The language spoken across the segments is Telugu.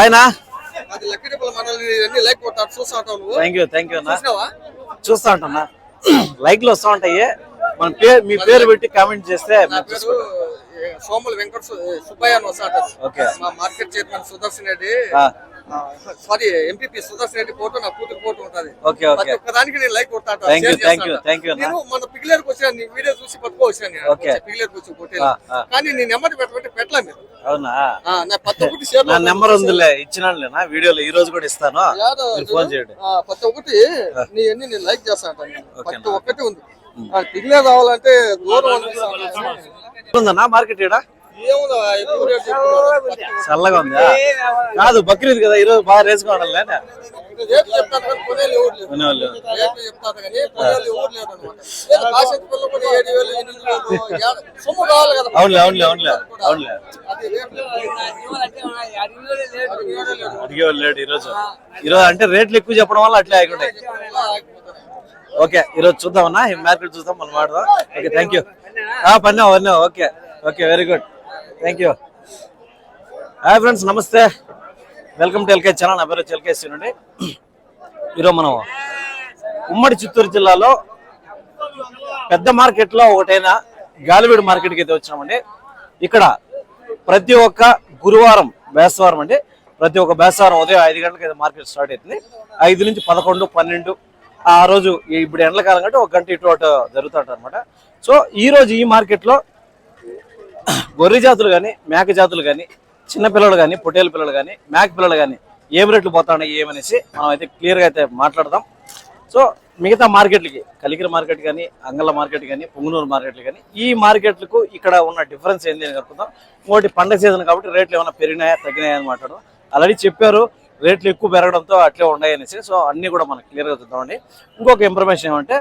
ఆయన? చూస్తా ఉంటా లైక్లు వస్తూ ఉంటాయి. మన పేరు మీ పేరు పెట్టి కామెంట్ చేస్తే సోములు వెంకట సుబ్బయ్య అని వస్తా. మా market chairman Sudarshan Reddy. Sorry MPP Sudarshan Reddy photo నా కూతురు ఫోటో ఉంటది ఓకే ఓకే దానికి నేను లైక్ కొడతా ఉంటా, Thank you, share thank చేస్తా you, ఉంటా. thank you అన్న. నేను మన పిల్లలకు వచ్చాను నీ వీడియో చూసి పట్టుకో వచ్చాను నేను. Okay. వచ్చి కొట్టేది. కానీ నీ నెంబర్ పెట్టమంటే పెట్టలే మీరు అవునా ఆ, నా ప్రతి ఒక్కటి షేర్ నా నెంబర్ ఉందిలే ఇచ్చినానులేనా వీడియోలో ఈ రోజు కూడా ఇస్తాను మీరు ఫోన్ చేయండి ప్రతి ఒక్కటి నీ అన్ని నేను లైక్ చేస్తా ఉంటాను నేను. ఓకే ప్రతి ఒక్కటి ఉంది ఆ, పిల్లే కావాలంటే దూరం. ఉందన్నా మార్కెట్ ఈడ చల్లగా ఉందా? కాదు బక్రీద్ కదా ఈ రోజు బాగా. అవునులే అవునులే అవునులే అవునులే. అడిగేదే లేదు. అడిగేవాళ్ళు లేడు ఈరోజు. ఈరోజు అంటే రేట్లు ఎక్కువ చెప్పడం వల్ల అట్లే ఆగిపోతారు. ఓకే ఈరోజు చూద్దామన్నా? ఈ మార్కెట్ చూద్దాం మనం మాడదాం ఓకే థ్యాంక్ యూ పన్నా పన్నా okay okay very good thank you hi friends నమస్తే వెల్కమ్ టు ఎల్కే ఛానల్ నా పేరు ఎల్కే అండి ఈరోజు మనం ఉమ్మడి చిత్తూరు జిల్లాలో పెద్ద మార్కెట్లో ఒకటైన గాలివీడు మార్కెట్కి అయితే వచ్చినామండి. ఇక్కడ ప్రతి ఒక్క గురువారం బేస్తవారం అండి. ప్రతి ఒక్క బేస్తవారం ఉదయం ఐదు గంటలకు అయితే మార్కెట్ స్టార్ట్ అవుతుంది. ఐదు నుంచి పదకొండు పన్నెండు ఆ రోజు ఇప్పుడు ఎండలకాలం కంటే ఒక గంట ఇటు అటు జరుగుతుంటారు అనమాట సో ఈ రోజు ఈ మార్కెట్లో గొర్రె జాతులు కానీ మేక జాతులు కానీ చిన్న పిల్లలు కానీ పొట్టేలు పిల్లలు కానీ మేక పిల్లలు కానీ ఏం రేట్లు పోతాయి ఏమనేసి మనం అయితే క్లియర్గా అయితే మాట్లాడదాం. సో మిగతా మార్కెట్లకి కలికిరి మార్కెట్ కానీ అంగళ మార్కెట్ కానీ పొంగునూరు మార్కెట్లు కానీ ఈ మార్కెట్లకు ఇక్కడ ఉన్న డిఫరెన్స్ ఏంది అని కనుక్కుందాం. ఇంకోటి పండగ సీజన్ కాబట్టి రేట్లు ఏమైనా పెరిగినాయా తగ్గినాయా అని మాట్లాడడం ఆల్రెడీ చెప్పారు రేట్లు ఎక్కువ పెరగడంతో అట్లే ఉన్నాయి అనేసి సో అన్నీ కూడా మనం క్లియర్గా చూద్దామండి. ఇంకొక ఇన్ఫర్మేషన్ ఏమంటే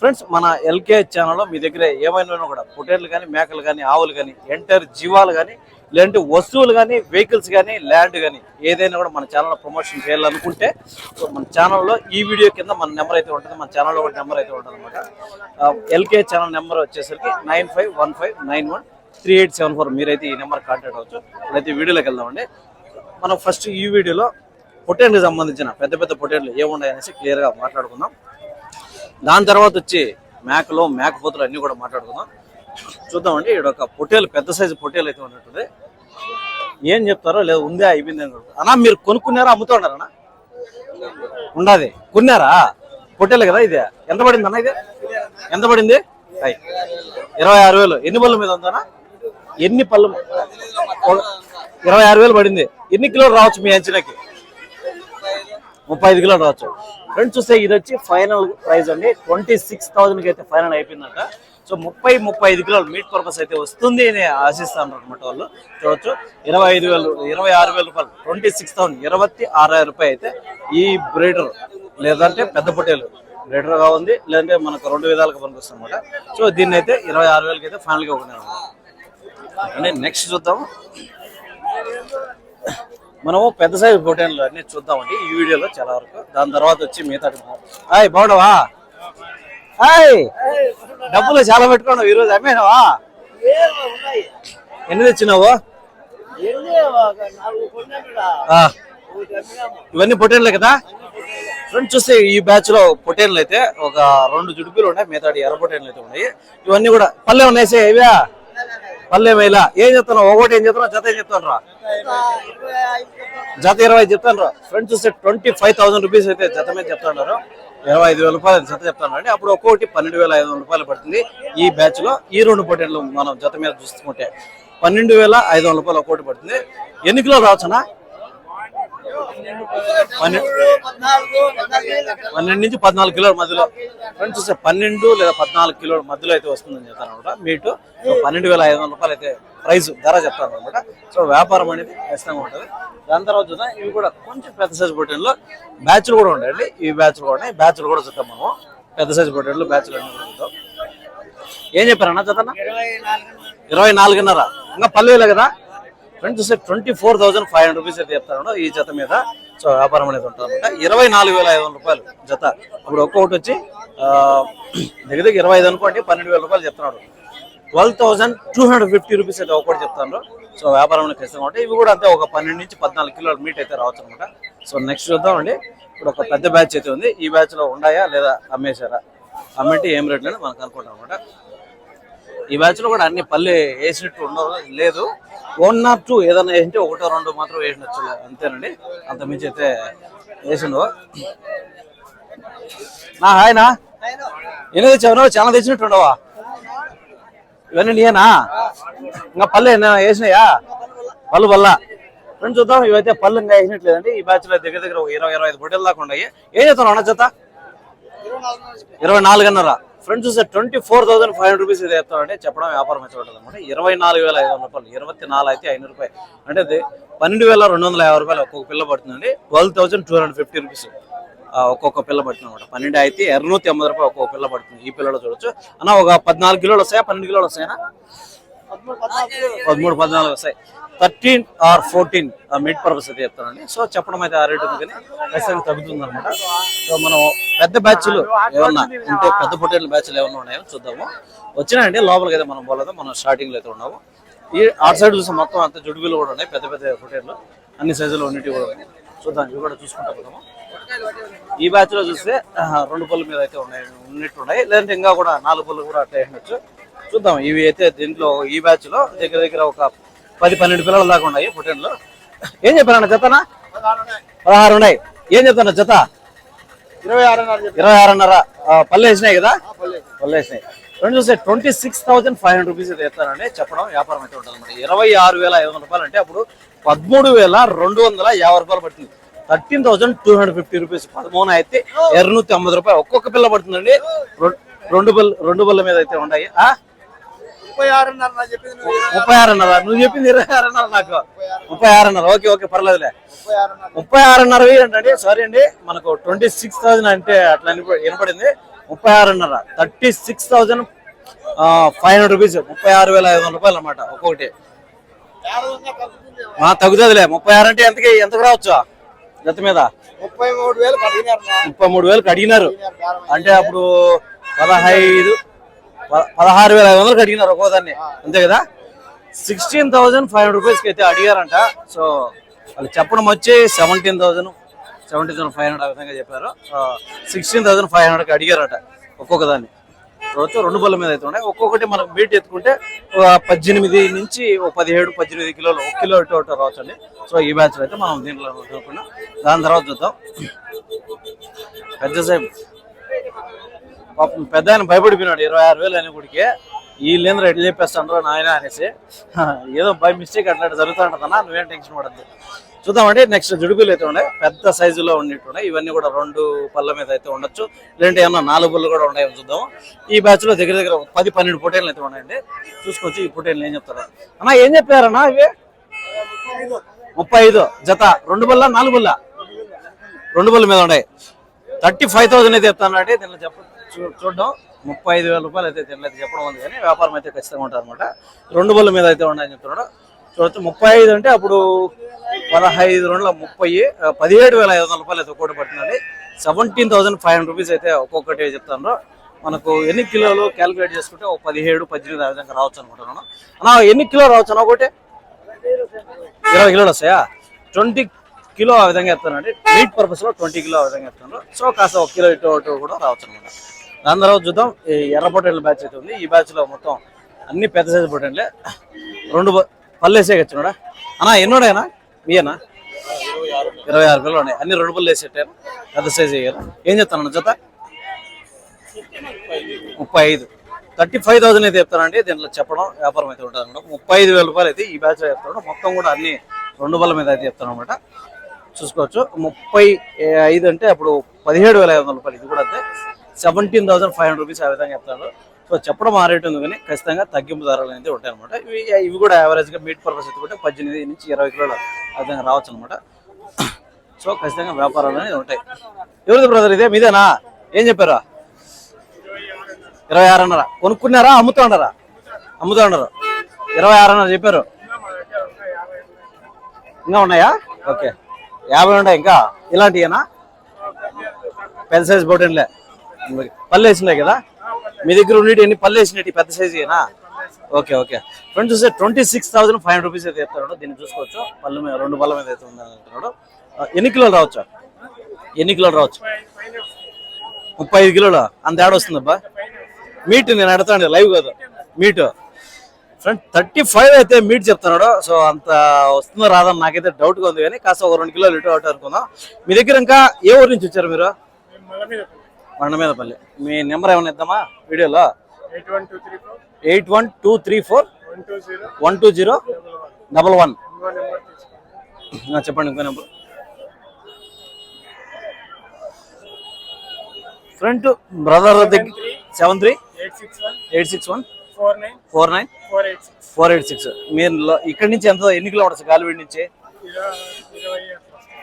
ఫ్రెండ్స్ మన ఎల్కే ఛానల్లో మీ దగ్గర ఏమైనా కూడా పొటేళ్ళు కానీ మేకలు కానీ ఆవులు కానీ ఎంటర్ జీవాలు కానీ లేదంటే వస్తువులు కానీ వెహికల్స్ కానీ ల్యాండ్ కానీ ఏదైనా కూడా మన ఛానల్లో ప్రమోషన్ చేయాలనుకుంటే మన ఛానల్లో ఈ వీడియో కింద మన నెంబర్ అయితే ఉంటుంది. మన ఛానల్లో ఒక నెంబర్ అయితే ఉంటుంది అనమాట ఎల్కే ఛానల్ నెంబర్ వచ్చేసరికి nine five one five nine one three eight seven four మీరైతే ఈ నెంబర్ కాంటాక్ట్ అవ్వచ్చు. ఇప్పుడైతే వీడియోలోకి వెళ్దామండి. మనం ఫస్ట్ ఈ వీడియోలో పొటేన్కి సంబంధించిన పెద్ద పెద్ద పొటేన్లు ఏమున్నాయి అనేసి క్లియర్గా మాట్లాడుకుందాం. దాని తర్వాత వచ్చి మేకలు మేకపోతులు అన్నీ కూడా మాట్లాడుకుందాం. చూద్దామండి ఇక్కడ ఒక పొట్టేలు పెద్ద సైజు పొట్టేలు అయితే ఉన్నట్టుంది. ఏం చెప్తారో లేదు ఉందే అయిపోయింది అని అన్నా మీరు కొనుక్కున్నారా అమ్ముతున్నారా ఉన్నారన్నా ఉండదు. కొన్నారా? పొట్టేలు కదా ఇది. ఎంత పడింది అన్న ఇది? ఎంత పడింది? ఇరవై ఆరు వేలు. ఎన్ని పళ్ళ మీద ఉందన్నా? ఎన్ని పళ్ళు ఇరవై ఆరు వేలు పడింది. ఎన్ని కిలోలు రావచ్చు మీ అంచనాకి? ముప్పై ఐదు కిలోలు రావచ్చు. ఫ్రెండ్స్ చూస్తే ఇది వచ్చి ఫైనల్ ప్రైస్ అండి. ట్వంటీ సిక్స్ థౌసండ్కి అయితే ఫైనల్ అయిపోయిందంట. సో ముప్పై ముప్పై ఐదు కిలోలు మీట్ పర్పస్ అయితే వస్తుంది అని ఆశిస్తాను అనమాట వాళ్ళు. చూడొచ్చు. ఇరవై ఐదు వేలు ఇరవై ఆరు వేల రూపాయలు. ట్వంటీ సిక్స్ థౌసండ్ ఇరవై ఆరు రూపాయలు అయితే ఈ బ్రీడర్ లేదంటే పెద్ద పొట్టేలు బ్రీడర్గా ఉంది. లేదంటే మనకు రెండు విధాలుగా పనిపిస్తుంది అనమాట సో దీన్ని అయితే ఇరవై ఆరు వేలకి అయితే ఫైనల్గా కొన్నారు అంటే నెక్స్ట్ చూద్దాం మనము పెద్ద సైజు పొటేన్లు అన్ని చూద్దామండి. ఈ వీడియోలో చాలా వరకు. దాని తర్వాత వచ్చి మిగతా హాయ్ బాగున్నావా? హాయ్! డబ్బులు చాలా పెట్టుకున్నావు ఈరోజు అమ్మేనావా ఎన్ని తెచ్చినావు? ఆ, ఇవన్నీ పొటేన్లే కదా? ఫ్రెండ్స్ చూస్తే ఈ బ్యాచ్లో పొటేన్లు అయితే ఒక రెండు జుడుపులు ఉన్నాయి మిగతాడు ఎర్ర పొటేన్లు అయితే ఉన్నాయి. ఇవన్నీ కూడా పల్లె ఉన్నాయి ఇవా పల్లె మేలా ఏం చెప్తున్నావు? ఒకటి ఏం చెప్తున్నావు? జత ఏం చెప్తాను జత ఇరవై చెప్తాను రా ఫ్రెండ్స్ చూస్తే ట్వంటీ ఫైవ్ థౌసండ్ రూపీస్ అయితే జత మీద చెప్తున్నారు ఇరవై ఐదు వేల రూపాయలు జత చెప్తాను అండి అప్పుడు ఒక్కొక్కటి పన్నెండు వేల ఐదు వందల రూపాయలు పడుతుంది ఈ బ్యాచ్లో. ఈ రెండు పోటీలు మనం జత మీద చూసుకుంటే పన్నెండు వేల ఐదు వందల రూపాయలు ఒక్కోటి పడుతుంది. ఎన్ని కిలోలు రావచ్చునా పన్నెండు నుంచి పద్నాలుగు కిలోల మధ్యలో. ఫ్రెండ్స్ చూస్తే పన్నెండు లేదా పద్నాలుగు కిలోల మధ్యలో అయితే వస్తుందని చెప్తాను అనమాట. మీటు పన్నెండు వేల ఐదు వందల రూపాయలు అయితే ప్రైస్ ధర చెప్తాను అనమాట. సో వ్యాపారం అనేది ఖచ్చితంగా ఉంటుంది. దాని తర్వాత చూద్దాం ఇవి కూడా కొంచెం పెద్ద సైజు పొట్టేళ్ళు బ్యాచ్లు కూడా ఉంటాయండి ఈ బ్యాచ్లు కూడా ఉన్నాయి. బ్యాచ్లు కూడా చూద్దాం మనం పెద్ద సైజు పొట్టేళ్ళు బ్యాచ్లు అన్ని కూడా చూద్దాం. ఏం చెప్పారన్నా చదన్నా ఇరవై నాలుగున్నర. ఇంకా పల్లెలే కదా? ఫ్రెండ్స్ చూస్తే twenty four thousand five hundred rupees అయితే చెప్తారు ఈ జత మీద సో వ్యాపారం అనేది ఉంటుంది అనమాట. ఇరవై నాలుగు వేల ఐదు వందల రూపాయలు జత. ఇప్పుడు ఒక్కొక్కటి వచ్చి దగ్గర దగ్గర ఇరవై ఐదు అనుకోండి పన్నెండు వేల రూపాయలు చెప్తున్నాడు. Twelve thousand two hundred fifty rupees అయితే ఒక్కొక్కటి చెప్తాను. సో వ్యాపారం ఖచ్చితంగా ఉంటాయి ఇవి కూడా అంతే ఒక పన్నెండు నుంచి పద్నాలుగు కిలోల మీట్ అయితే రావచ్చు అనమాట. సో నెక్స్ట్ చూద్దామండి. ఇప్పుడు ఒక పెద్ద బ్యాచ్ అయితే ఉంది. ఈ బ్యాచ్లో ఉన్నాయా లేదా అమ్మేశారా? అమ్మేటి ఏం రేట్లు మనం కనుక్కుంటాం అనమాట. ఈ బ్యాచ్లో కూడా అన్ని పల్లె వేసినట్టు ఉండవు లేదు. వన్ ఆర్ టూ ఏదైనా వేసింటే ఒకటో రెండు మాత్రం వేసినచ్చు అంతేనండి. అంత మించి అయితే వేసిండు నా హాయ్నా ఎన్ని తెచ్చావు చాలా తెచ్చినట్టు ఉండవా? ఇవన్నీ నీయేనా? ఇంకా పల్లె వేసినాయా? పళ్ళు బల్ల ఫ్రెండ్స్ చూద్దాం. ఇవైతే పళ్ళు ఇంకా వేసినట్లేదండి. ఈ బ్యాచ్లో దగ్గర దగ్గర ఇరవై ఇరవై ఐదు బొట్టెల దాకా ఉన్నాయి. ఏం చేస్తాను అన్న చేత ఇరవై నాలుగున్నర ఫ్రెండ్స్ చూస్తే twenty four thousand five hundred rupees ఇది చెప్తామంటే చెప్పడం వ్యాపారం అయితే ఉంటుంది అనమాట ఇరవై నాలుగు వేల ఐదు వందల రూపాయలు ఇరవై నాలుగు అయితే ఐదు రూపాయలు. అంటే అది పన్నెండు వేల రెండు వందల యాభై రూపాయలు ఒక్కొక్క పిల్ల పడుతుందండి. Twelve thousand two hundred fifty rupees ఒక్కొక్క పిల్ల పడుతుంది అనమాట పన్నెండు అయితే ఎర్రనూతి ఎనభై రూపాయలు ఒక్కొక్క పిల్ల పడుతుంది. ఈ పిల్లలో చూడొచ్చు. అన్న ఒక పద్నాలుగు కిలోలు వస్తాయా? పన్నెండు కిలోలు వస్తాయా? పదమూడు పద్నాలుగు వస్తాయి. Thirteen or fourteen meat purpose అయితే చెప్తానండి. సో చెప్పడం అయితే ఆ రేట్ ఉంది కానీ ఖచ్చితంగా తగ్గుతుంది అనమాట సో మనం పెద్ద బ్యాచ్లు ఏమన్నా ఉంటే పెద్ద పొట్టేళ్ళ బ్యాచ్లు ఏమన్నా ఉన్నాయో చూద్దాము. వచ్చినాయండి లోపలికి అయితే మనం పోలేదు మనం స్టార్టింగ్లో అయితే ఉన్నాము. ఈ ఆట్ సైడ్ చూస్తే మొత్తం అంత జుడుగులు కూడా ఉన్నాయి పెద్ద పెద్ద పొట్టేళ్ళు. అన్ని సైజులు ఉన్నట్టు కూడా ఉన్నాయి. చూద్దాం ఇవి కూడా చూసుకుంటా పోదాము. ఈ బ్యాచ్లో చూస్తే రెండు పళ్ళు మీద అయితే ఉన్నాయి ఉన్నట్టు ఉన్నాయి. లేదంటే ఇంకా కూడా నాలుగు పళ్ళు కూడా అట్లా వేయచ్చు. చూద్దాం ఇవి అయితే దీంట్లో ఈ బ్యాచ్లో దగ్గర దగ్గర ఒక పది పన్నెండు పిల్లల దాకా ఉన్నాయి పుట్టెన్లో. ఏం చెప్పారన్న జతనా పదహారు ఉన్నాయి ఏం చెప్తాను జత? ఇరవై ఆరున్నర పళ్ళు వేసినాయి కదా? పళ్ళు వేసినాయి. రెండు చూస్తే twenty six thousand five hundred rupees అయితే చెప్పడం వ్యాపారం అయితే ఉంటుంది అనమాట ఇరవై ఆరు వేల ఐదు వందల రూపాయలు అంటే అప్పుడు పదమూడు వేల రెండు వందల యాభై రూపాయలు పడుతుంది thirteen thousand two hundred fifty rupees పదమూడు అయితే ఎర్రనూతి తొమ్మిది రూపాయలు ఒక్కొక్క పిల్ల పడుతుందండి. రెండు బల్ రెండు బల్ల మీద అయితే ఉన్నాయి. ఆ? ముప్పై ఆరున్నర చెప్పింది నువ్వు ఇరవై- ముప్పై ఆరున్నర? నువ్వు చెప్పింది ఇరవై ఆరున్నర నాకు. ముప్పై ఆరున్నర. ఓకే ఓకే పర్లేదులే. ముప్పై ఆరున్నర. ఏంటండి సారీ అండి మనకు ట్వంటీ సిక్స్ థౌసండ్ అంటే అట్లా వినప- వినపడింది. ముప్పై ఆరున్నర. Thirty six thousand five hundred rupees. ముప్పై ఆరు వేల ఐదు వందల రూపాయలు అనమాట ఒక్కొక్కటి. తగ్గుతుందిలే. ముప్పై ఆరు అంటే ఎంతకి ఎంతకు రావచ్చు? జత మీద. ముప్పై మూడు వేలు పదిహేను ముప్పై మూడు వేలకు అడిగినారు అంటే అప్పుడు పదహైదు పదహారు వేల ఐదు వందలకు అడిగినారు ఒక్కోదాన్ని. అంతే కదా? సిక్స్టీన్ థౌజండ్ ఫైవ్ హండ్రెడ్ రూపీస్కి అయితే అడిగారంట. సో వాళ్ళు చెప్పడం వచ్చి seventeen thousand seventeen thousand five hundred ఆ విధంగా చెప్పారు. సిక్స్టీన్ థౌసండ్ ఫైవ్ హండ్రెడ్కి అడిగారట ఒక్కొక్క దాన్ని తర్వాత రెండు బల్ల మీద అయితే ఉన్నాయి. ఒక్కొక్కటి మనం బీట్ ఎత్తుకుంటే పద్దెనిమిది నుంచి ఒక పదిహేడు పద్దెనిమిది కిలోలు ఒక కిలో ఇటు అటు రావచ్చండి. సో ఈ బ్యాచ్ అయితే మనం దీంట్లో దాని తర్వాత చూద్దాం. పెద్ద సైబ్ పాపం పెద్ద ఆయన భయపడిపోయినాడు. ఇరవై ఆరు వేలు అయిన గుడికి వీళ్ళేంద్ర ఎట్లా చెప్పేస్తాను నాయన అనేసి. ఏదో బై మిస్టేక్ అట్లా జరుగుతూ ఉంటుందన్నా నువ్వేం టెన్షన్ పడద్దు. చూద్దామండి నెక్స్ట్ జుడుగులు అయితే ఉన్నాయి. పెద్ద సైజులో ఉన్నట్టున్నాయి ఇవన్నీ కూడా రెండు పళ్ళ మీద అయితే ఉండొచ్చు. లేదంటే ఏమన్నా నాలుగు పళ్ళు కూడా ఉన్నాయని చూద్దాం ఈ బ్యాచ్లో దగ్గర దగ్గర పది పన్నెండు పొటేన్లు అయితే ఉన్నాయండి. చూసుకొచ్చి ఈ పొటేన్లు ఏం చెప్తారు? అన్నా ఏం చెప్పారన్నా ఇవి? ముప్పై ఐదు జత. రెండు బల్ల నాలుగు బల్ల రెండు బల్ల మీద ఉన్నాయి. థర్టీ ఫైవ్ థౌసండ్ అయితే చెప్తానండి దీనిలో చెప్పండి చూడడం. ముప్పై ఐదు వేల రూపాయలు అయితే తినలేదు చెప్పడం ఉంది కానీ వ్యాపారం అయితే ఖచ్చితంగా ఉంటుంది అనమాట రెండు బల్ల మీద అయితే ఉన్నాయని చెప్తున్నాడు. చూడొచ్చు ముప్పై ఐదు అంటే అప్పుడు పదహైదు రెండుల ముప్పై పదిహేడు వేల ఐదు వందల రూపాయలు అయితే ఒక్కొక్కటి పడుతుందండి. Seventeen thousand five hundred rupees అయితే ఒక్కొక్కటి చెప్తాను. మనకు ఎన్ని కిలోలు క్యాలిక్యులేట్ చేసుకుంటే ఒక పదిహేడు పద్దెనిమిది ఆ విధంగా రావచ్చు అనుకుంటున్నాను అన్నా ఎన్ని కిలో రావచ్చు అన్న ఒకటి? ఇరవై కిలోలు వస్తాయా? ట్వంటీ కిలో ఆ విధంగా ఎత్తానండి మీట్ పర్పస్లో ట్వంటీ కిలో ఆ విధంగా ఎత్తాను సో కాస్త ఒక కిలో ఇటు అటు కూడా రావచ్చు అనమాట దాని తర్వాత చూద్దాం. ఈ ఎర్ర పొట్టేళ్ళ బ్యాచ్ అయితే ఉంది. ఈ బ్యాచ్లో మొత్తం అన్ని పెద్ద సైజు పొట్టేళ్ళే. రెండు బ- పళ్ళు వేసే వచ్చినాడా అన్నా ఎన్నోడేనా మీయేనా? ఇరవై ఆరు పిల్లలు ఉన్నాయి. అన్ని రెండు పళ్ళు వేసి పెట్టారు. పెద్ద సైజు వేయాలి ఏం చెప్తాను జత? ముప్పై ఐదు. థర్టీ ఫైవ్ థౌసండ్ అయితే చెప్తానండి. దీంట్లో చెప్పడం వ్యాపారం అయితే ఉంటుంది అనమాట ముప్పై ఐదు వేల రూపాయలు అయితే ఈ బ్యాచ్ చెప్తాడు మొత్తం కూడా అన్ని రెండు బల్ల మీద అయితే చెప్తాను అనమాట చూసుకోవచ్చు. ముప్పై ఐదు అంటే అప్పుడు పదిహేడు వేల ఐదు వందల రూపాయలు. ఇది కూడా అంతే. Seventeen thousand five hundred rupees ఆ విధంగా చెప్తాను సో చెప్పడం ఆ రేట్ ఉంది కానీ ఖచ్చితంగా తగ్గింపు ధరలు అనేది ఉంటాయి అనమాట ఇవి ఇవి కూడా యావరేజ్గా మీట్ పర్పస్ ఎత్తుకుంటే పద్దెనిమిది నుంచి ఇరవై కిలోల ఆ విధంగా రావచ్చు అనమాట సో ఖచ్చితంగా వ్యాపారాలు అనేది ఉంటాయి. ఎవరిది బ్రదర్ ఇదే? మీదేనా? ఏం చెప్పారా? ఇరవై ఆరున్నర కొనుక్కున్నారా? అమ్ముతా ఉన్నారా అమ్ముతా ఉన్నారు ఇరవై ఆరున్నర చెప్పారు? ఇంకా ఉన్నాయా? ఓకే. యాభై ఉన్నాయి ఇంకా. ఇలాంటివేనా పెద్ద సైజ్ బోటన్లే పళ్ళు వేసినాయి కదా? మీ దగ్గర ఉండేటి ఎన్ని? పళ్ళు వేసినట్టు పెద్ద సైజు ఏనా? Okay okay. ఫ్రెండ్ చూస్తే twenty six thousand five hundred rupees అయితే చెప్తాడు దీన్ని చూసుకోవచ్చు. పళ్ళు మీద రెండు పళ్ళ మీద అయితే ఉందని అంటున్నాడు ఎన్ని కిలోలు రావచ్చు? ఎన్ని కిలోలు రావచ్చు? ముప్పై ఐదు కిలోలు? అంత ఏడ వస్తుందబ్బా. మీట్ నేను అడతాను లైవ్ కాదు. మీట్ ఫ్రెండ్ థర్టీ ఫైవ్ అయితే మీట్ చెప్తున్నాడు. సో అంత వస్తుందో రాదని నాకైతే డౌట్గా ఉంది. కానీ కాస్త ఒక రెండు కిలోలు ఇటు అవుట్ అనుకుందాం. మీ దగ్గర ఇంకా ఏ ఊరు నుంచి వచ్చారు మీరు? మండమీదపల్లి మీ నెంబర్ ఏమైనా ఇద్దామా? వీడియోలో? Eight one two three four. One two zero. Double one. చెప్పండి ఇంకో నెంబర్. ఫ్రంట్ బ్రదర్ దగ్గర seven three. Eight six one. Four nine. Four eight six. మీరు ఇక్కడి నుంచి ఎంత ఎన్ని కిలోమీటర్స్? గాలివీడి నుంచి.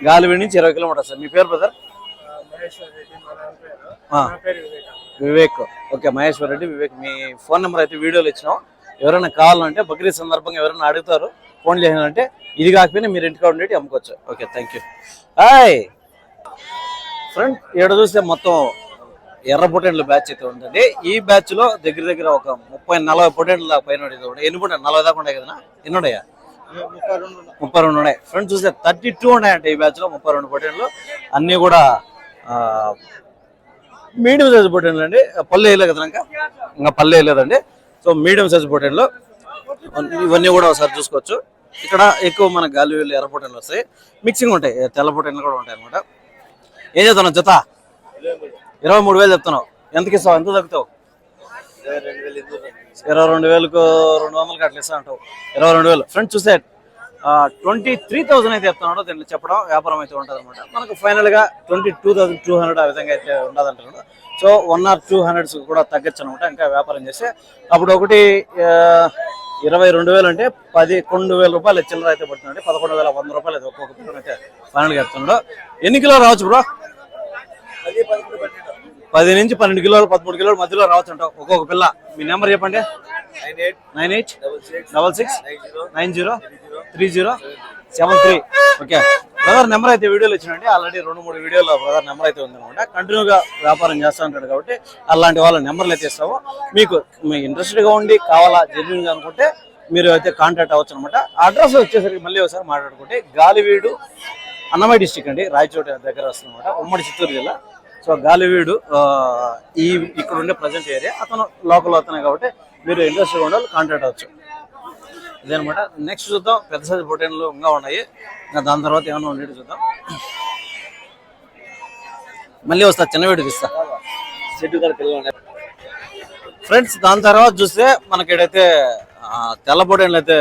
గాలివీడి నుంచి ఇరవై కిలోమీటర్స్. మీ పేరు బ్రదర్? వివేక్. ఓకే మహేశ్వర్ రెడ్డి వివేక్. మీ ఫోన్ నెంబర్ అయితే వీడియోలో ఇచ్చినాం. ఎవరైనా కావాలంటే బక్రీద్ సందర్భంగా ఎవరైనా అడుగుతారు ఫోన్ చేయాలంటే ఇది కాకపోయినా మీరు ఇంటికి ఉండేటి అమ్ముకోవచ్చు. Okay thank you hi! Friend ఇక్కడ చూస్తే మొత్తం ఎర్ర పొటెండ్ల బ్యాచ్ అయితే ఉందండి. ఈ బ్యాచ్లో దగ్గర దగ్గర ఒక ముప్పై నలభై పొటెండ్ల దాకా పైన. ఎన్ని పొటెండ్ నలభై దాకా ఉన్నాయి కదా ఎన్ని ఉన్నాయా? ముప్పై రెండు ఉన్నాయి. ఫ్రెండ్స్ చూస్తే థర్టీ టూ ఉన్నాయంటే ఈ బ్యాచ్లో ముప్పై రెండు పొటెండ్లు అన్ని కూడా మీడియం సైజ్ పొటెండ్లు అండి పళ్ళు వేయలేదు కదా ఇంకా పల్లె పళ్ళు వేయలేదండి. సో మీడియం సైజ్ పొటెండ్లు ఇవన్నీ కూడా ఒకసారి చూసుకోవచ్చు. ఇక్కడ ఎక్కువ మన గాలి వేలు ఎర్ర పొటెండ్లు వస్తాయి. మిక్సింగ్ ఉంటాయి. తెల్ల పొటెండ్లు కూడా ఉంటాయి అనమాట ఏం చేస్తున్నావు జత? ఇరవై మూడు వేలు చెప్తున్నావు. ఎంతకి ఇస్తావు? ఎంత తగ్గుతావు? ఇరవై రెండు వేలకు రెండు వందలకి అట్లా ఇస్తా అంటావు. ఇరవై రెండు వేలు. ఫ్రెండ్స్ చూస్తే ట్వంటీ త్రీ థౌసండ్ అయితే చెప్తున్నాడు. దీంట్లో చెప్పడం వ్యాపారం అయితే ఉంటుంది అనమాట మనకు ఫైనల్గా twenty two thousand two hundred ఆ విధంగా అయితే ఉండదంటున్నాడు so one or two hundreds కూడా తగ్గచ్చు అనమాట ఇంకా వ్యాపారం చేస్తే అప్పుడు ఒకటి ఇరవై రెండు వేలు అంటే పదకొండు వేల రూపాయలు చిల్లర అయితే పడుతుందండి. పదకొండు వేల వంద రూపాయలు అయితే ఒక్కొక్క అయితే ఫైనల్గా చెప్తున్నాడు. ఎన్ని కిలో రావచ్చు బ్రో? పది పది పది నుంచి పన్నెండు కిలోలు పదమూడు కిలోల మధ్యలో రావచ్చు అంటావు ఒక్కొక్క పిల్ల. మీ నెంబర్ చెప్పండి. Nine eight double six nine zero three zero seven three. Okay. Brother number అయితే వీడియోలు ఇచ్చినండి. ఆల్రెడీ రెండు మూడు వీడియోలో బ్రదర్ నెంబర్ అయితే ఉందన్నమాట. కంటిన్యూగా వ్యాపారం చేస్తూ ఉంటాడు కాబట్టి అలాంటి వాళ్ళ నెంబర్లు అయితే ఇస్తాము మీకు మీ ఇంట్రెస్టెడ్గా ఉండి కావాలా జెన్యున్గా అనుకుంటే మీరు అయితే కాంటాక్ట్ అవ్వచ్చు అనమాట అడ్రస్ వచ్చేసరికి మళ్ళీ ఒకసారి మాట్లాడుకుంటే గాలివీడు అన్నమయ్య డిస్టిక్ అండి. రాయచోటి దగ్గర వస్తుందన్నమాట ఉమ్మడి చిత్తూరు జిల్లా. సో గాలివీడు ఈ ఇక్కడ ఉండే ప్రజెంట్ ఏరియా. అతను లోకల్ అతనే కాబట్టి మీరు ఇంట్రెస్ట్గా ఉండాలి కాంటాక్ట్ అవ్వచ్చు. ఇదనమాట. నెక్స్ట్ చూద్దాం. పెద్ద సైజు పొటేన్లు ఇంకా ఉన్నాయి. ఇంకా దాని తర్వాత ఏమైనా ఉండేది చూద్దాం. మళ్ళీ వస్తా చిన్న వీడికి ఇస్తా ఫ్రెండ్స్ దాని తర్వాత చూస్తే మనకి ఇక్కడైతే ఆ, తెల్ల పొటేన్లు అయితే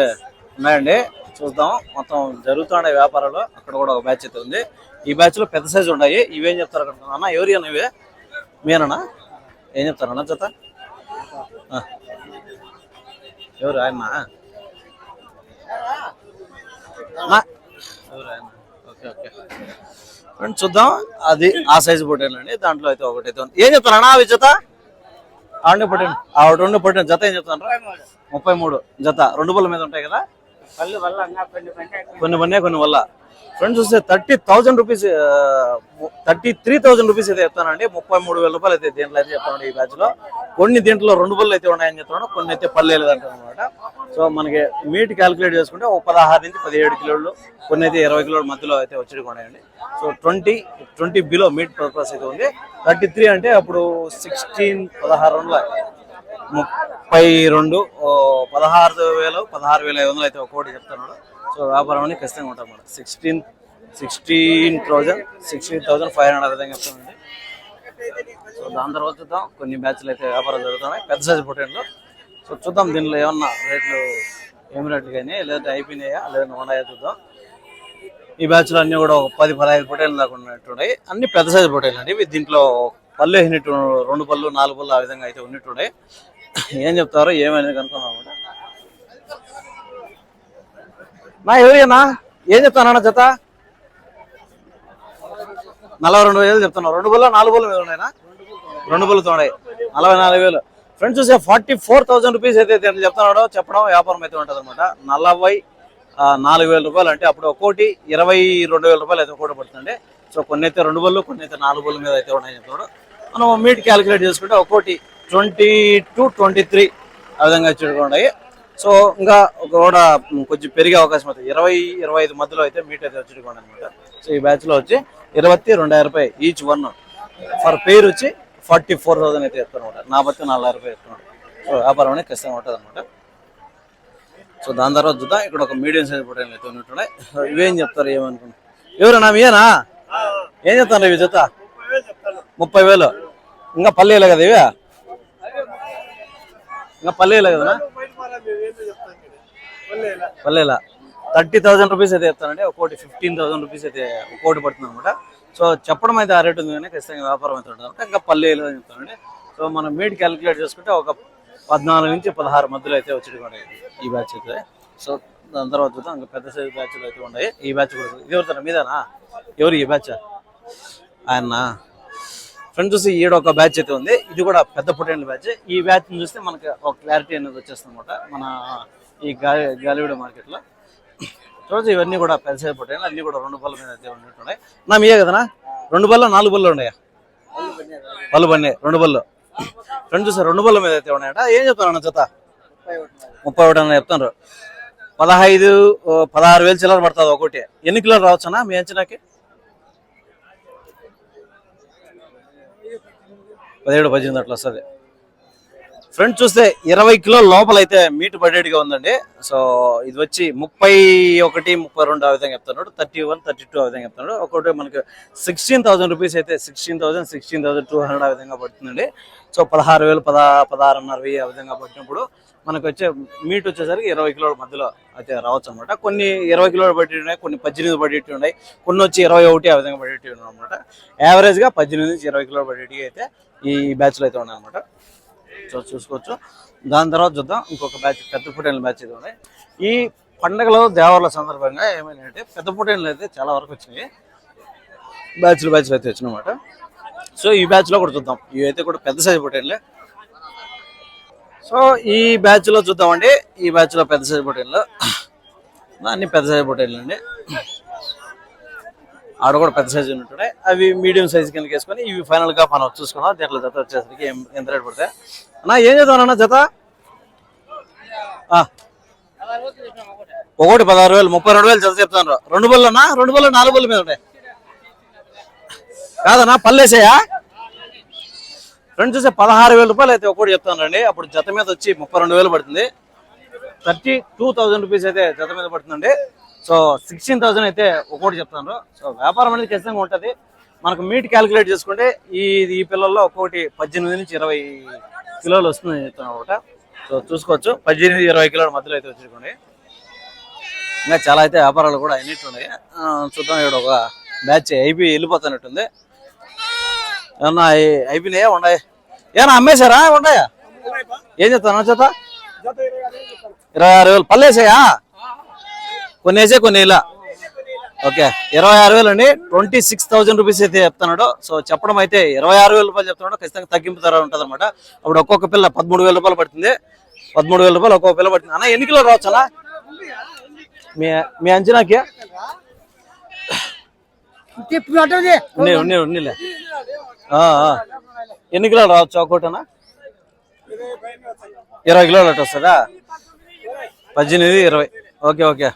ఉన్నాయండి. చూద్దాం. మొత్తం జరుగుతున్న వ్యాపారాలు. అక్కడ కూడా ఒక బ్యాచ్ అయితే ఉంది. ఈ బ్యాచ్లో పెద్ద సైజు ఉన్నాయి. ఇవేం చెప్తారు అన్న ఎవరి అన్న ఇవే? మీరన్నా ఏం చెప్తారన్నా జత. ఎవరు ఆయన? అన్నా? Okay okay. చూద్దాం. అది ఆ సైజు పొట్టేలు అండి దాంట్లో అయితే ఒకటి అయితే ఉంది. ఏం చెప్తారు అన్నా అవి జత? ఆవిడ పొట్టేను ఆవిడ రెండు పొట్టేను జత ఏం చెప్తాను ముప్పై మూడు. జత. రెండు బల్ల మీద ఉంటాయి కదా? కొన్ని పన్నే కొన్ని వల్ల ఫ్రెండ్స్ చూస్తే thirty thousand rupees thirty three thousand rupees అయితే చెప్తానండి ముప్పై మూడు వేల రూపాయలు అయితే దీంట్లో అయితే చెప్తాను ఈ బ్యాచ్లో. కొన్ని దీంట్లో రెండు బళ్ళు అయితే ఉన్నాయని చెప్తున్నాడు కొన్ని అయితే పళ్ళు లేదంటారు అనమాట సో మనకి మీట్ క్యాలిక్యులేట్ చేసుకుంటే ఒక పదహారు నుంచి పదిహేడు కిలోలు కొన్ని అయితే ఇరవై కిలోల మధ్యలో అయితే వచ్చి ఉన్నాయండి. So twenty twenty below meat purpose అయితే ఉంది. థర్టీ త్రీ అంటే అప్పుడు సిక్స్టీన్ పదహారు వందల ముప్పై రెండు పదహారు వేలు పదహారు వేల ఐదు వందలు అయితే ఒక్కోటి చెప్తున్నాడు. సో వ్యాపారం అని ఖచ్చితంగా ఉంటుంది madam. Sixteen sixteen thousand sixteen thousand five hundred విధంగా చెప్తామండి సో దాని తర్వాత చూద్దాం. కొన్ని బ్యాచ్లు అయితే వ్యాపారం జరుగుతున్నాయి. పెద్ద సైజు పొటేన్లు సో చూద్దాం దీనిలో ఏమన్నా రేట్లు ఏమి రేట్లు కానీ లేదంటే అయిపోయినాయా లేదంటే ఉన్నాయా చూద్దాం. ఈ బ్యాచ్లో అన్ని కూడా ఒక పది పదహైదు పొటేన్లు దాకా ఉన్నట్టున్నాయి. అన్ని పెద్ద సైజు పొటేన్లు అండి. దీంట్లో పళ్ళు వేసినట్టు రెండు పళ్ళు నాలుగు పళ్ళు ఆ విధంగా అయితే ఉన్నట్టున్నాయి. ఏం చెప్తారో ఏమైనా కనుక్కున్నాం అనమాట నా ఎవరియన్నా ఏం చెప్తానన్నా జత? నలభై రెండు వేలు చెప్తున్నావు. రెండు బుల్ల నాలుగు బుల్ల మీద ఉన్నాయినా? రెండు బుల్లతో ఉన్నాయి నలభై నాలుగు వేలు. ఫ్రెండ్స్ చూసే ఫార్టీ ఫోర్ థౌసండ్ రూపీస్ అయితే చెప్తున్నాడో చెప్పడం వ్యాపారం అయితే ఉంటుంది అనమాట నలభై నాలుగు వేల రూపాయలు అంటే అప్పుడు ఒక్కోటి ఇరవై రెండు వేల రూపాయలు అయితే ఒకటి పడుతుంది సో కొన్ని అయితే రెండు బళ్ళు కొన్ని అయితే నాలుగు బళ్ళు మీద అయితే ఉన్నాయని చెప్తున్నాడు. మనం మీట్ క్యాలిక్యులేట్ చేసుకుంటే ఒక్కోటి ట్వంటీ టు ట్వంటీ త్రీ ఆ విధంగా చూడుకున్నాయి సో ఇంకా ఒక కూడా కొంచెం పెరిగే అవకాశం అవుతుంది ఇరవై ఇరవై ఐదు మధ్యలో అయితే మీట్ అయితే వచ్చేటువంటి అనమాట సో ఈ బ్యాచ్లో వచ్చి ఇరవై రెండాయిరం రూపాయి ఈచ్ వన్ ఫర్ పేరు వచ్చి ఫార్టీ ఫోర్ థౌసండ్ అయితే చెప్తాను నా బట్టి నాలుగు రూపాయలు చెప్తున్నాడు సో వ్యాపారం అనేది ఖచ్చితంగా ఉంటుంది అనమాట సో దాని తర్వాత చూద్దాం. ఇక్కడ ఒక మీడియం సైజ్ పొటైన్ అయితే ఉన్నట్టున్నాయి ఇవేం చెప్తారు ఏమనుకున్నా ఎవరన్నా మీయేనా? ఏం చెప్తాను ఇవి జత? ముప్పై వేలు. ఇంకా పల్లెలే కదా ఇవే? ఇంకా పల్లెలే కదా పల్లెలా? థర్టీ థౌసండ్ రూపీస్ అయితే చెప్తానండి ఒకటి ఫిఫ్టీన్ థౌసండ్ రూపీస్ అయితే ఒకటి పడుతుంది అనమాట. సో చెప్పడం అయితే ఆ రేట్ ఉంది కానీ ఖచ్చితంగా వ్యాపారం అయితే ఉంటుంది. ఇంకా పల్లెలు అని చెప్తానండి. సో మనం మీట్ క్యాలిక్యులేట్ చేసుకుంటే ఒక పద్నాలుగు నుంచి పదహారు మధ్యలో అయితే వచ్చి ఈ బ్యాచ్ అయితే. సో దాని తర్వాత చూద్దాం. ఇంకా పెద్ద సైజ్ బ్యాచ్లు అయితే ఉన్నాయి. ఈ బ్యాచ్ కూడా ఇది ఎవరితో మీదేనా? ఎవరు ఈ బ్యాచ్ ఆయన ఫ్రెండ్ చూసి ఈడ ఒక బ్యాచ్ అయితే ఉంది. ఇది కూడా పెద్ద పొటెంట్ బ్యాచ్ ఈ బ్యాచ్ చూస్తే మనకి ఒక క్లారిటీ అనేది వచ్చేస్తుంది అనమాట. మన ఈ గాలి గాలివీడ మార్కెట్లో. చూడచ్చు ఇవన్నీ కూడా పెద్ద సైజ్ పొటెంట్ అన్ని కూడా రెండు బల్ల మీద అయితే ఉన్నట్టున్నాయి నా మీయే కదనా? రెండు బల్ల నాలుగు బళ్ళు ఉన్నాయా? పళ్ళు బండి రెండు బళ్ళు రెండు చూస్తే రెండు బల్ల మీద అయితే ఉన్నాయట. ఏం చెప్తాను అన్న జత? ముప్పై ఒకటి అన్న చెప్తాను పదహైదు ఓ, పదహారు వేలు చిల్లర పడుతుంది ఒకటి ఎన్ని కిలోలు రావచ్చనా మీ అంచనాకి? పదిహేడు పద్దెనిమిది అట్లా వస్తుంది. ఫ్రంట్ చూస్తే ఇరవై కిలో లోపల అయితే మీట్ పడేటిగా ఉందండి. సో ఇది వచ్చి ముప్పై ఒకటి ముప్పై రెండు ఆ విధంగా చెప్తున్నాడు. థర్టీ వన్ థర్టీ టూ ఆ విధంగా చెప్తున్నాడు. ఒకటి మనకి సిక్స్టీన్ థౌసండ్ రూపీస్ అయితే sixteen thousand sixteen thousand two hundred ఆ విధంగా పడుతుందండి. సో పదహారు వేలు పద పదహారున్నర వెయ్యి ఆ విధంగా పట్టినప్పుడు మనకు వచ్చే మీట్ వచ్చేసరికి ఇరవై కిలోల మధ్యలో అయితే రావచ్చు అనమాట కొన్ని ఇరవై కిలోలు పట్టి ఉన్నాయి కొన్ని పద్దెనిమిది పడేటి ఉన్నాయి కొన్ని వచ్చి ఇరవై ఒకటి ఆ విధంగా పడేటి ఉన్నాయి అనమాట యావరేజ్గా పద్దెనిమిది నుంచి ఇరవై కిలోలు పడేటివి అయితే ఈ బ్యాచ్లో అయితే ఉన్నాయి అనమాట చూసుకోవచ్చు. దాని తర్వాత చూద్దాం. ఇంకొక బ్యాచ్ పెద్ద పుటేన్ల బ్యాచ్ ఇది ఉన్నాయి. ఈ పండగలో దేవాల సందర్భంగా ఏమైందంటే పెద్ద పుటేన్లు అయితే చాలా వరకు వచ్చినాయి. బ్యాచ్లు బ్యాచ్లు అయితే వచ్చినమాట సో ఈ బ్యాచ్లో కూడా చూద్దాం. ఇవైతే కూడా పెద్ద సైజు పొటేన్లే సో ఈ బ్యాచ్లో చూద్దామండి. ఈ బ్యాచ్లో పెద్ద సైజు పొటేన్లు అన్ని పెద్ద సైజు పొటేన్లు అండి ఆడ కూడా పెద్ద సైజు ఉంటుండే. అవి మీడియం సైజ్ కింద వేసుకొని ఇవి ఫైనల్గా మనం చూసుకున్నాం. దీంట్లో జత వచ్చేసరికి ఎంత రేట్ పడతాయి అన్న ఏం చేద్దాం అన్న జత? ఒకటి పదహారు వేలు ముప్పై రెండు వేలు జత చెప్తాను రెండు బళ్ళు అన్నా? రెండు బళ్ళు నాలుగు బళ్ళు మీద ఉంటాయి. కాదన్నా పల్లేసాయా రెండు చూసే పదహారు వేల రూపాయలు అయితే ఒకటి చెప్తానండి అప్పుడు జత మీద వచ్చి ముప్పై రెండు వేలు పడుతుంది. థర్టీ టూ థౌజండ్ రూపీస్ అయితే జత మీద పడుతుందండి. సో సిక్స్టీన్ థౌసండ్ అయితే ఒక్కోటి చెప్తాను సో వ్యాపారం అనేది ఖచ్చితంగా ఉంటుంది. మనకు మీట్ క్యాలిక్యులేట్ చేసుకుంటే ఈ ఈ పిల్లల్లో ఒక్కొక్కటి పద్దెనిమిది నుంచి ఇరవై కిలోలు వస్తుందని చెప్తాను అనమాట సో చూసుకోవచ్చు. పద్దెనిమిది ఇరవై కిలోల మధ్యలో అయితే వచ్చేసుకోండి. ఇంకా చాలా అయితే వ్యాపారాలు కూడా అయినట్టు ఉన్నాయి. చూద్దాం ఇక్కడ ఒక మ్యాచ్ అయిపోయి వెళ్ళిపోతున్నట్టుంది. ఏమన్నా అయి- అయిపోయినాయా ఉన్నాయి? ఏమన్నా అమ్మేశారా? ఉన్నాయా? ఏం చెప్తాను చేత? ఇరవై ఆరు వేలు. పల్లేసాయా కొన్ని ఇలా ఓకే ఇరవై ఆరు వేలు అండి. ట్వంటీ సిక్స్ థౌసండ్ రూపీస్ అయితే చెప్తున్నాడు. సో చెప్పడం అయితే ఇరవై ఆరు వేల రూపాయలు చెప్తున్నాడు. ఖచ్చితంగా తగ్గింపు ధర ఉంటుంది అనమాట అప్పుడు ఒక్కొక్క పిల్ల పదమూడు వేల రూపాయలు పడుతుంది. పదమూడు వేల రూపాయలు ఒక్కొక్క పిల్ల పడుతుంది. అన్న ఎన్ని కిలోలు రావచ్చు అలా మీ మీ అంచనాకి. ఎన్ని కిలోలు రావచ్చు ఒక్కోటనా ఇరవై కిలోలు అట్ట వస్తుందా? పద్దెనిమిది ఇరవై. Okay okay.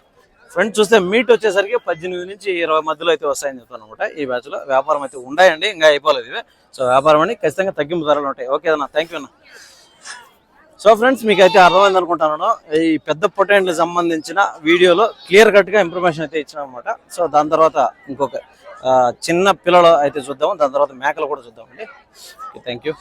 ఫ్రెండ్స్ చూస్తే మీట్ వచ్చేసరికి పద్దెనిమిది నుంచి ఇరవై మధ్యలో అయితే వస్తాయని చెప్తాను అనమాట ఈ బ్యాచ్లో వ్యాపారం అయితే ఉన్నాయండి ఇంకా అయిపోలేదు ఇవి. సో వ్యాపారం అని ఖచ్చితంగా తగ్గింపు ధరలు ఉంటాయి. ఓకే అన్న థ్యాంక్ యూ అన్న. సో ఫ్రెండ్స్ మీకు అయితే అర్థమైంది అనుకుంటున్నాను ఈ పెద్ద పొటెంట్కి సంబంధించిన వీడియోలో క్లియర్ కట్గా ఇన్ఫర్మేషన్ అయితే ఇచ్చిన అనమాట సో దాని తర్వాత ఇంకొక చిన్న పిల్లలు అయితే చూద్దాం దాని తర్వాత మేకలు కూడా చూద్దామండి. Thank you